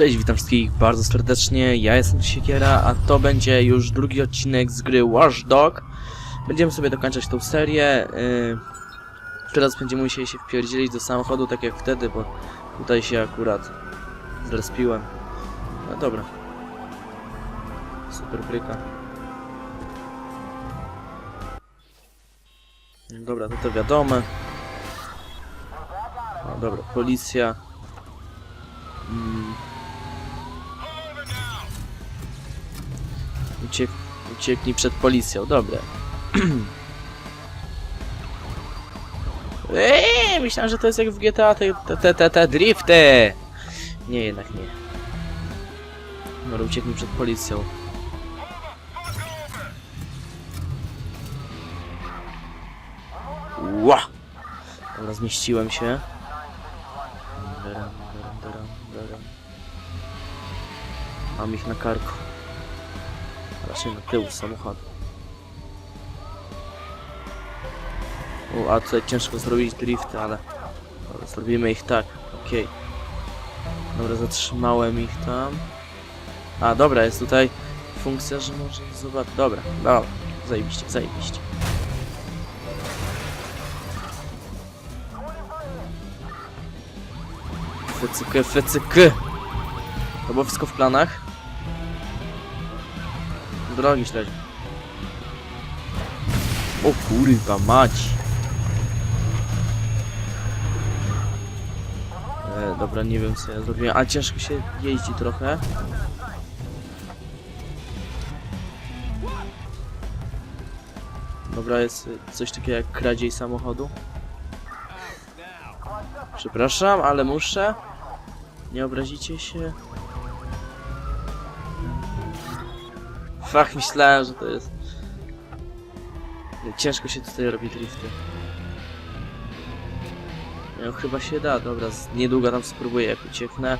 Cześć, witam wszystkich bardzo serdecznie, ja jestem Siekiera, a to będzie już drugi odcinek z gry Watch Dog. Będziemy sobie dokończać tą serię. Yy, teraz będziemy musieli się wpierdzielić do samochodu, tak jak wtedy, bo tutaj się akurat zrespiłem. No dobra. Super bryka. Dobra, to to wiadome. No dobra, policja. Mm. Uciek ucieknij przed policją, dobra. Eee, myślałem, że to jest jak w GTA te, te, te, te, drifty. Nie, jednak nie. Dobra, ucieknij przed policją. Ła! Dobra, zmieściłem się. Mam ich na karku. Raczej na tył samochodu. O, a tutaj ciężko zrobić drifty, ale dobra, zrobimy ich tak. Okej. Dobra, zatrzymałem ich tam. A, dobra, jest tutaj funkcja, że może zobaczyć. Dobra, dobra. Zajebiście, zajebiście. Fecyky, fecyky! To było wszystko w planach? Drogi śledzi. O kurwa mać! E, dobra, nie wiem co ja zrobiłem. A ciężko się jeździ trochę. Dobra, jest coś takiego jak kradziej samochodu. Przepraszam, ale muszę. Nie obrazicie się. Fach, myślałem, że to jest... Ciężko się tutaj robi drifty. No, chyba się da, dobra, niedługo tam spróbuję jak ucieknę.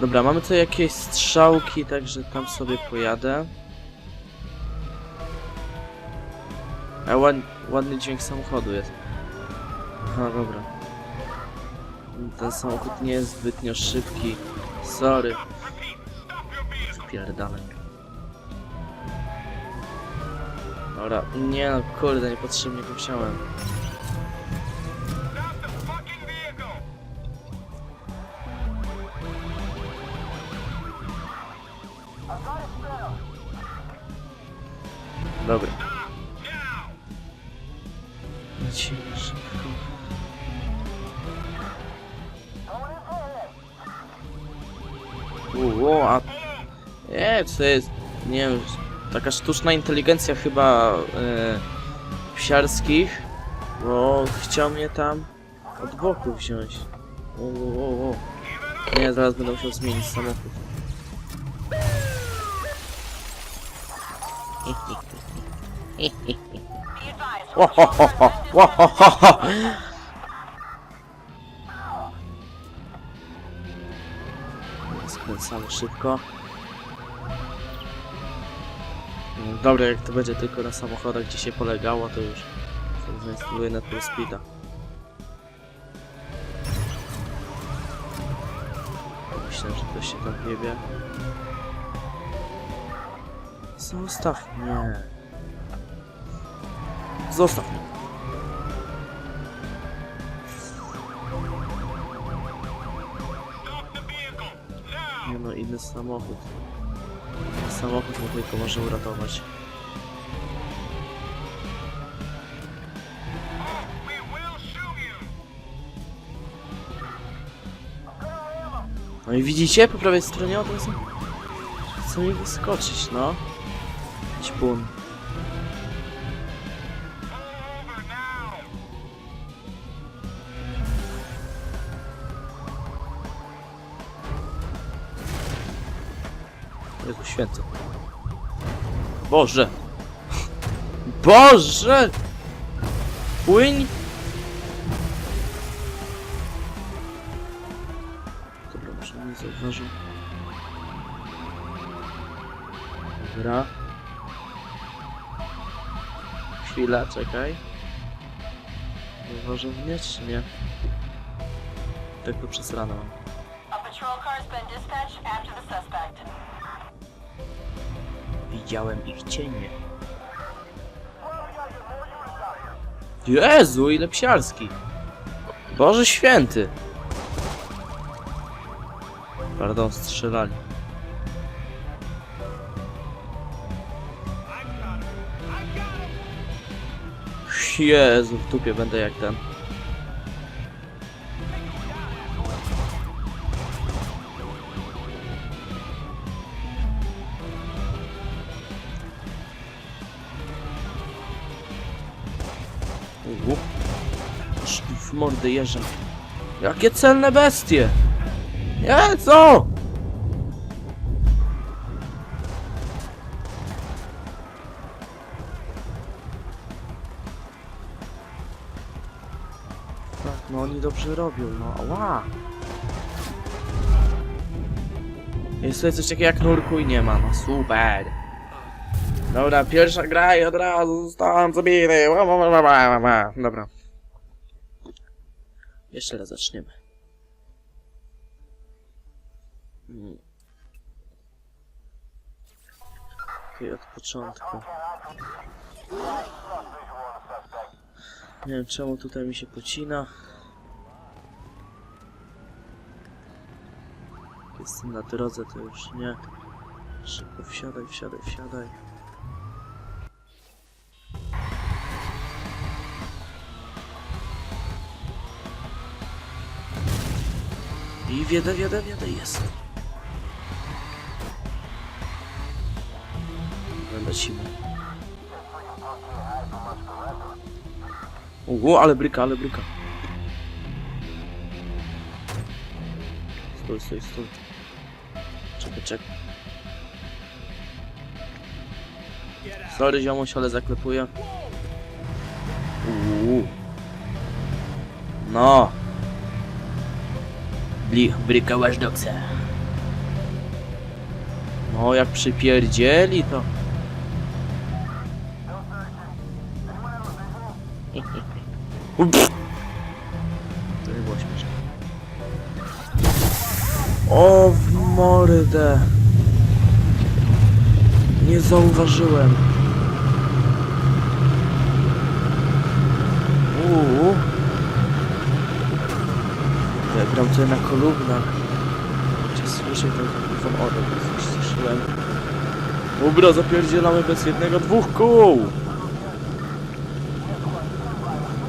Dobra, mamy tu jakieś strzałki, także tam sobie pojadę. A ład, ładny dźwięk samochodu jest. Aha, dobra. Ten samochód nie jest zbytnio szybki. Sorry. Spierdalaj. Dobra, nie no, kurde, niepotrzebnie go wziąłem. Dobra. Lecimy szybko. Uuu, a... Nie, co to jest? Nie wiem, taka sztuczna inteligencja chyba e, psiarskich, bo chciał mnie tam od boku wziąć. O, o, o. Nie, zaraz będę musiał zmienić samochód. Skręcamy szybko. Dobra, jak to będzie tylko na samochodach, gdzie się polegało, to już zainstaluję na Full Speeda. Myślę, że ktoś się tam wiebie. Zostaw mnie. Zostaw mnie. Nie no, inny samochód. Samochód mu tylko może uratować. No i widzicie, po prawej stronie od razu chce mi wyskoczyć, no. Ćpun. Święty. Boże! Boże! Płyń! Dobra, może nie zauważył. Dobra. Chwila, czekaj. Zauważył mnie czy nie? Tak to przez rano mam. patrol car's been dispatched after the suspect. Widziałem ich cienie. Jezu, ile psiarski. Boże święty. Pardon, strzelali. Jezu, w dupie będę jak ten. Aż mi w mordę jeżdżę. Jakie celne bestie! Jezu! Tak, no oni dobrze robią, no ała! Jest tutaj coś takiego jak nurku i nie ma, no super! Dobra, pierwsza gra i od razu zostałem zabity. Ła. Dobra. Jeszcze raz zaczniemy. Okej, od początku. Nie wiem czemu tutaj mi się pocina. Jestem na drodze, to już nie. Szybko wsiadaj, wsiadaj, wsiadaj. I wiedę, wiedę, wiedę, jest. Lecimy. Ugo, ale bryka, ale bryka. Stój, stój, stój. Czekaj, czekaj. Sorry ziomuś, ale zaklepuję. Uuu. No. Bli, bryka Watch Dogsa. No, jak przypierdzieli to... To było śmieszne. O, w mordę. Nie zauważyłem. Uuu. Ja gram tutaj na kolumnach. Cię słyszę, to wam odem ściszyłem. Dobra, zapierdzielamy bez jednego, dwóch kół!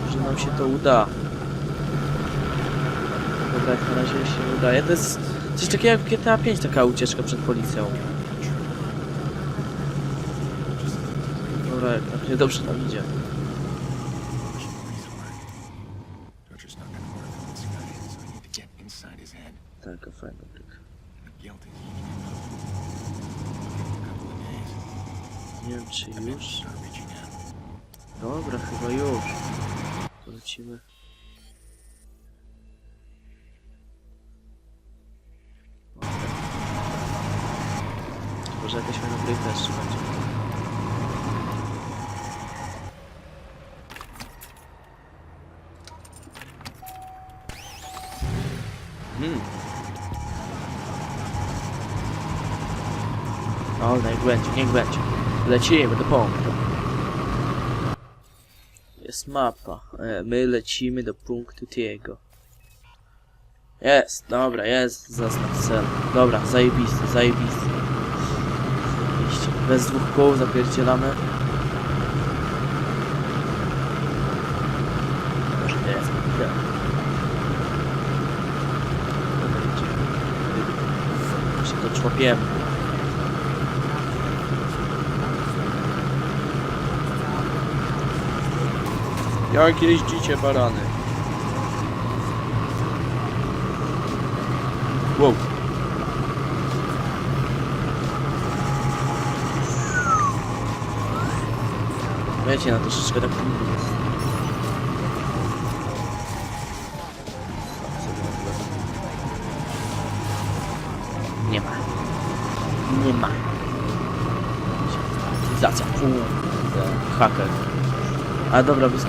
Może nam się to uda. Dobra, jak na razie się udaje. To jest coś takiego jak GTA 5, taka ucieczka przed policją. Dobra, jak tak nie dobrze nam idzie. Can give him a couple of days. Nie wiem czy już. Dobra, chyba już. To Lecimy. Może jakaś fajna bryka jeszcze będzie. Hmm. O, będzie, niech będzie. Lecimy do punktu. Jest mapa. E, My lecimy do punktu Tiego. Jest, dobra, jest zaznac cel. Dobra, zajebisty, zajebisty. Bez dwóch kół zapierdzielamy. Może nie jest. Nie. Dobra, idzie. Się to człopiemy. Jak jeździcie barany? Wow. Wiecie, na troszeczkę tak nie ma. Nie ma. Aktywizacja. Uuu, haker. A dobra, bez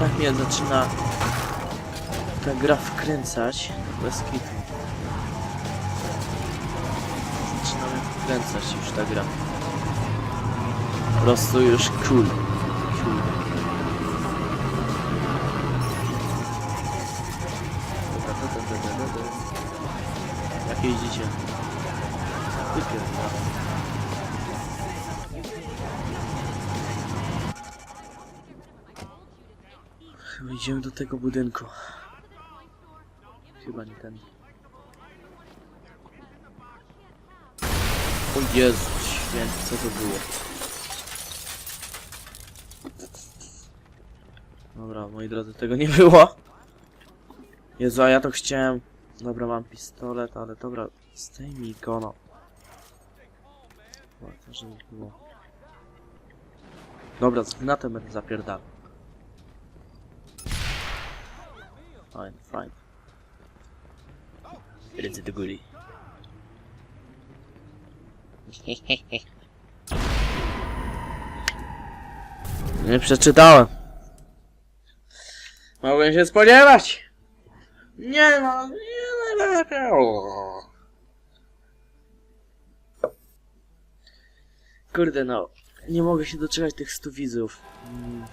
tak mnie zaczyna ta gra wkręcać. Bez kitu. Zaczyna mnie wkręcać już ta gra. Po prostu już cool. Chyba idziemy do tego budynku. Chyba nie ten. O Jezu święty, co to było? Dobra, moi drodzy, tego nie było. Jezu, a ja to chciałem. Dobra, mam pistolet, ale dobra, zdejmij go, no. Żeby było. Dobra, z gnatem będę zapierdalał. Fajnie, fajnie. Ręce do góry. Nie przeczytałem. Mogłem się spodziewać. Nie no, nie no. Kurde no, nie mogę się doczekać tych 100 widzów. Mm,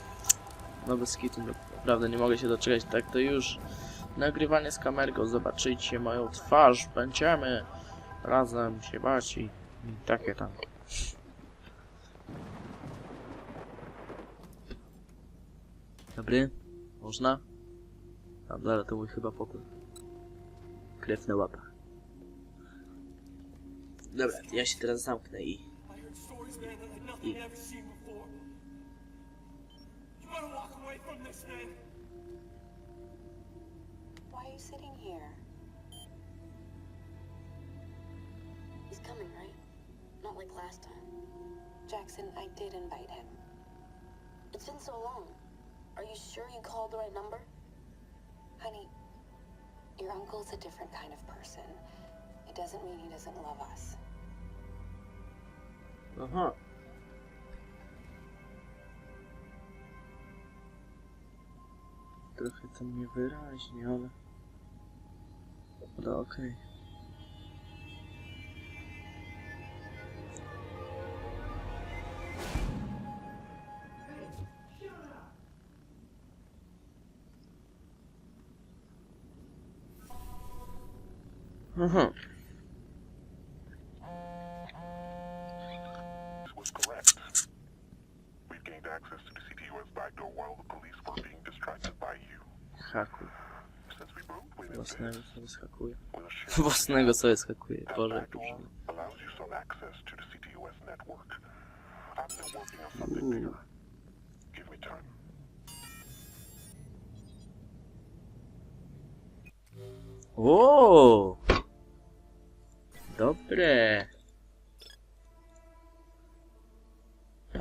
No bez kitu, naprawdę nie mogę się doczekać. Tak to już nagrywanie z kamerką, zobaczycie moją twarz, będziemy razem się bać i, takie tam. Dobry? Można? Tam, zaraz to mój chyba pokój. Krew na. Dobra, ja się teraz zamknę i... Man, nothing. I've ever seen before. You gotta walk away from this, man. Why are you sitting here? He's coming, right? Not like last time. Jackson, I did invite him. It's been so long. Are you sure you called the right number? Honey, your uncle's a different kind of person. It doesn't mean he doesn't love us. Aha. Trochę to niewyraźnie, ale... Ale okej. Aha. Hakuj. Własnego sobie skakuje. Własnego sobie skakuje. Boże, proszę. allows you some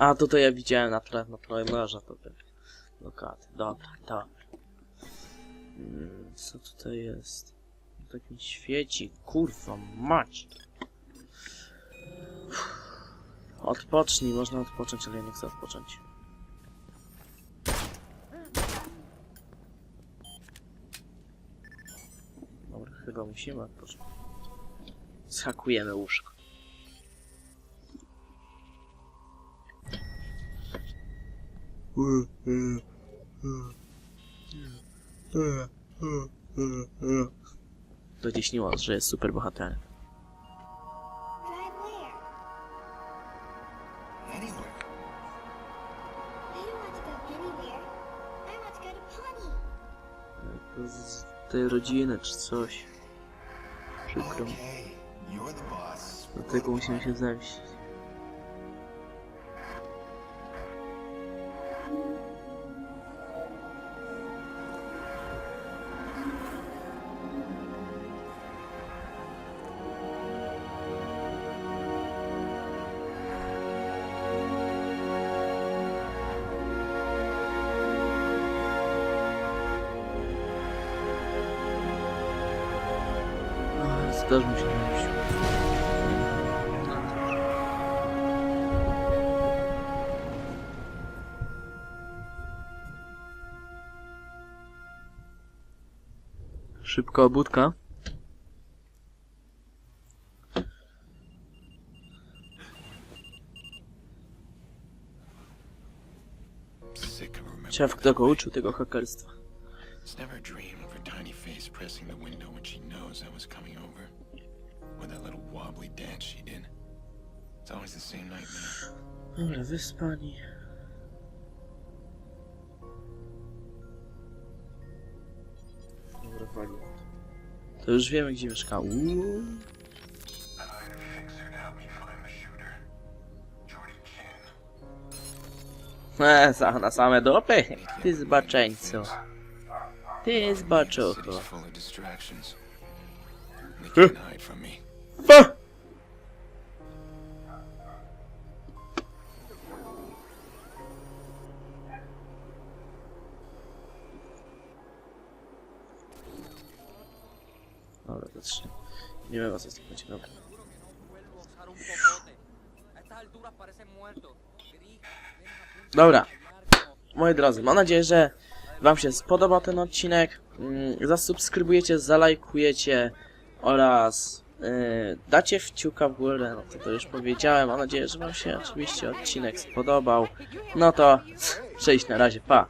A, to to ja widziałem na, tra- na to te lokady. Dobra, dobra. Mm, Co tutaj jest? Tak mi świeci, kurwa mać. Odpocznij, można odpocząć, ale ja nie chcę odpocząć. Dobra, chyba musimy odpocząć. Zhakujemy łóżko. Będzie śniło, że jest super bohaterem. To to to. To z tej rodziny czy coś. Przykro. Dlatego musimy się zemścić. Szybka obudka. Szef, kto go uczył tego hakerstwa? It's never dreamed pressing the window when she knows I was coming over. Or that little wobbly dance she did. It's always the same nightmare. Wyspani. Dobra, fajnie. To już wiemy, gdzie mieszka. Uuu. E, za- na same dopy. Ty zbaczeńco. Ty zbaczucho. City's Nie wiem tym będzie, dobra. Dobra. Moi drodzy, mam nadzieję, że Wam się spodobał ten odcinek. Mm, Zasubskrybujecie, zalajkujecie oraz yy, dacie wciuka w górę. No to, to już powiedziałem. Mam nadzieję, że Wam się oczywiście odcinek spodobał. No to cześć na razie, pa.